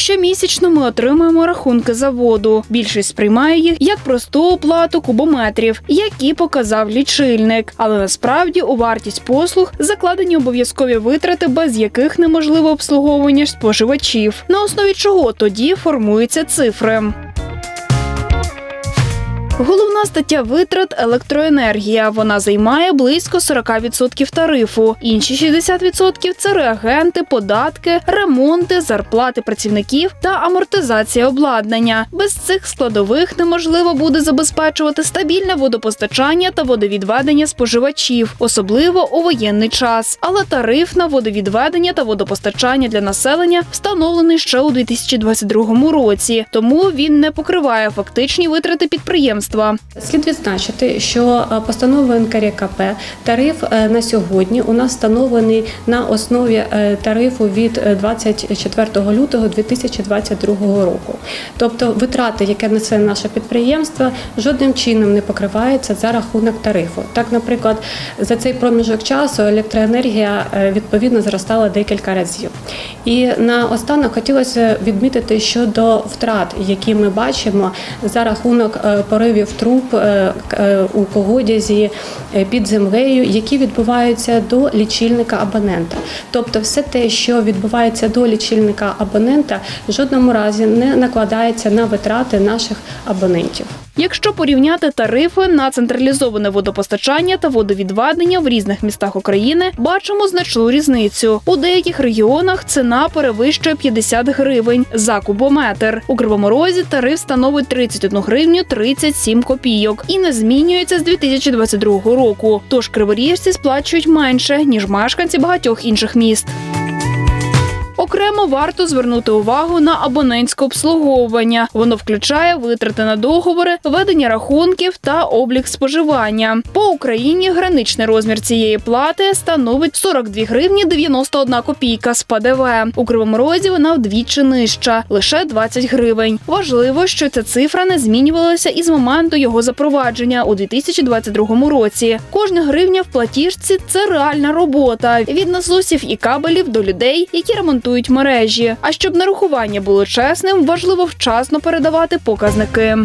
Щомісячно ми отримуємо рахунки за воду. Більшість сприймає їх як просту оплату кубометрів, які показав лічильник. Але насправді у вартість послуг закладені обов'язкові витрати, без яких неможливо обслуговування споживачів. На основі чого тоді формуються цифри. Головна стаття витрат електроенергія. Вона займає близько 40% тарифу. Інші 60% – це реагенти, податки, ремонти, зарплати працівників та амортизація обладнання. Без цих складових неможливо буде забезпечувати стабільне водопостачання та водовідведення споживачів, особливо у воєнний час. Але тариф на водовідведення та водопостачання для населення встановлений ще у 2022 році, тому він не покриває фактичні витрати підприємства. Слід відзначити, що е, постановою НКРКП тариф е, на сьогодні у нас встановлений на основі е, тарифу від е, 24 лютого 2022 року. Тобто витрати, які несе наше підприємство, жодним чином не покриваються за рахунок тарифу. Так, наприклад, за цей проміжок часу електроенергія відповідно зростала декілька разів. І наостанок хотілося відмітити щодо втрат, які ми бачимо за рахунок е, поривів труб е, е, у колодязі е, під землею, які відбуваються до лічильника абонента. Тобто, все те, що відбувається до лічильника абонента, в жодному разі не накладається на витрати наших абонентів. Якщо порівняти тарифи на централізоване водопостачання та водовідведення в різних містах України, бачимо значну різницю. У деяких регіонах ціна перевищує 50 гривень за кубометр. У Кривому Розі тариф становить 31 гривню 37 копійок і не змінюється з 2022 року. Тож криворіжці сплачують менше ніж мешканці багатьох інших міст. Окремо варто звернути увагу на абонентське обслуговування. Воно включає витрати на договори, ведення рахунків та облік споживання. По Україні граничний розмір цієї плати становить 42 гривні 91 копійка з ПДВ. У Кривому Розі вона вдвічі нижча лише 20 гривень. Важливо, що ця цифра не змінювалася із моменту його запровадження у 2022 році. Кожна гривня в платіжці це реальна робота від насосів і кабелів до людей, які ремонтують мережі. А щоб нарахування було чесним, важливо вчасно передавати показники.